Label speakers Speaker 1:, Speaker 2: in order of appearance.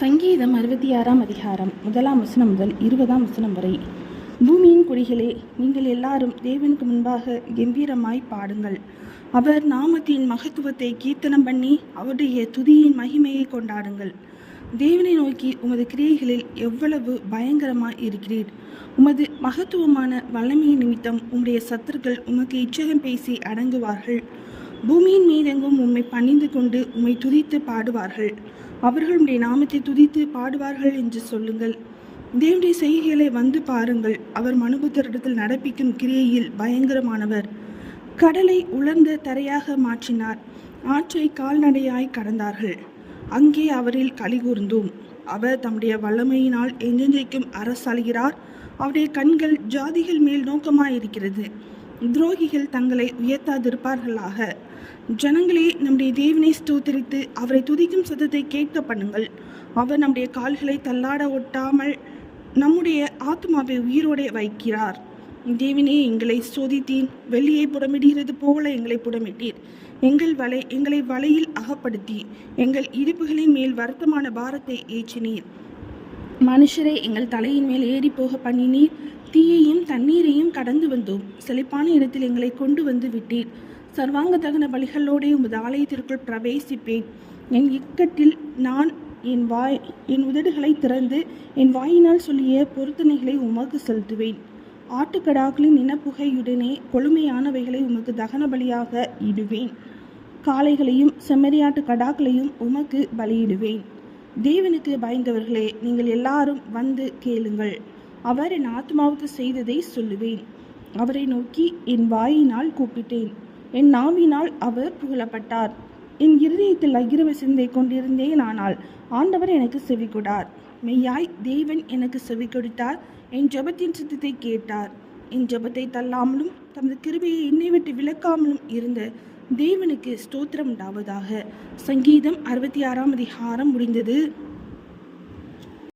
Speaker 1: சங்கீதம் அறுபத்தி ஆறாம் அதிகாரம் முதலாம் வசனம் முதல் இருபதாம் வசனம் வரை. பூமியின் குடிகளே நீங்கள் எல்லாரும் தேவனுக்கு முன்பாக கம்பீரமாய் பாடுங்கள். அவர் நாமத்தின் மகத்துவத்தை கீர்த்தனம் பண்ணி அவருடைய துதியின் மகிமையை கொண்டாடுங்கள். தேவனை நோக்கி உமது கிரியைகளில் எவ்வளவு பயங்கரமாய் இருக்கிறீர். உமது மகத்துவமான வல்லமையின் நிமித்தம் உம்முடைய சத்துருக்கள் உமக்கு இச்சகம் பேசி அடங்குவார்கள். பூமியின் மீதெங்கும் உம்மை பணிந்து கொண்டு உம்மை துதித்து பாடுவார்கள். அவர்களுடைய நாமத்தை துதித்து பாடுவார்கள் என்று சொல்லுங்கள். தேவனுடைய செய்கைகளை வந்து பாருங்கள். அவர் மனுபுத்தரிடத்தில் நடப்பிக்கும் கிரியையில் பயங்கரமானவர். கடலை உலர்ந்த தரையாக மாற்றினார். ஆற்றை கால்நடையாய் கடந்தார்கள். அங்கே அவரில் கலிகூர்ந்தோம் அவர் தம்முடைய வல்லமையினால் எஞ்செஞ்சைக்கும் அரசாளுகிறார். அவருடைய கண்கள் ஜாதிகள் மேல் நோக்கமாயிருக்கிறது. துரோகிகள் தங்களை உயர்த்தாதிருப்பார்களாக. ஜனங்களே நம்முடைய தேவனை ஸ்தோத்தரித்து அவரை துதிக்கும் சத்தத்தை கேட்க பண்ணுங்கள். அவர் நம்முடைய கால்களை தள்ளாட ஒட்டாமல் நம்முடைய ஆத்மாவை உயிரோடே வைக்கிறார். தேவனே எங்களை சோதித்தீன் வெள்ளியை புடமிடுகிறது போல எங்களை புடமிட்டீர் எங்கள் வலை எங்களை வலையில் அகப்படுத்தி எங்கள் இடுப்புகளின் மேல் வருத்தமான பாரத்தை ஏற்றினீர். மனுஷரை எங்கள் தலையின் மேல் ஏறி போக பண்ணினீர். தீயையும் தண்ணீரையும் கடந்து வந்தோம். செழிப்பான இடத்தில் எங்களை கொண்டு வந்து விட்டீர். சர்வாங்க தகன பலிகளோடு உமது ஆலயத்திற்குள் பிரவேசிப்பேன். என் இக்கட்டில் நான் என் வாய் என் உதடுகளை திறந்து என் வாயினால் சொல்லிய பொருத்தனைகளை உமக்கு செலுத்துவேன். ஆட்டுக்கடாக்களின் இனப்புகையுடனே கொழுமையானவைகளை உமக்கு தகன பலியாக இடுவேன். காளைகளையும் செம்மறியாட்டு கடாக்களையும் உமக்கு பலியிடுவேன். தேவனுக்கு பயந்தவர்களே நீங்கள் எல்லாரும் வந்து கேளுங்கள். அவர் என் ஆத்மாவுக்கு செய்ததை சொல்லுவேன். அவரை நோக்கி என் வாயினால் கூப்பிட்டேன். என் நாவினால் அவர் புகழப்பட்டார். என் இருதயத்தில் அகிரவ சிந்தை கொண்டிருந்தேன் ஆனால் ஆண்டவர் எனக்கு செவிகொடார். மெய்யாய் தேவன் எனக்கு செவி கொடுத்தார் என் ஜெபத்தின் சித்தத்தை கேட்டார். என் ஜெபத்தை தள்ளாமலும் தமது கிருபையை என்னை விட்டு விலக்காமலும் இருந்த தேவனுக்கு ஸ்தோத்திரம் உண்டாவதாக. சங்கீதம் அறுபத்தி ஆறாம் அதிகாரம் முடிந்தது.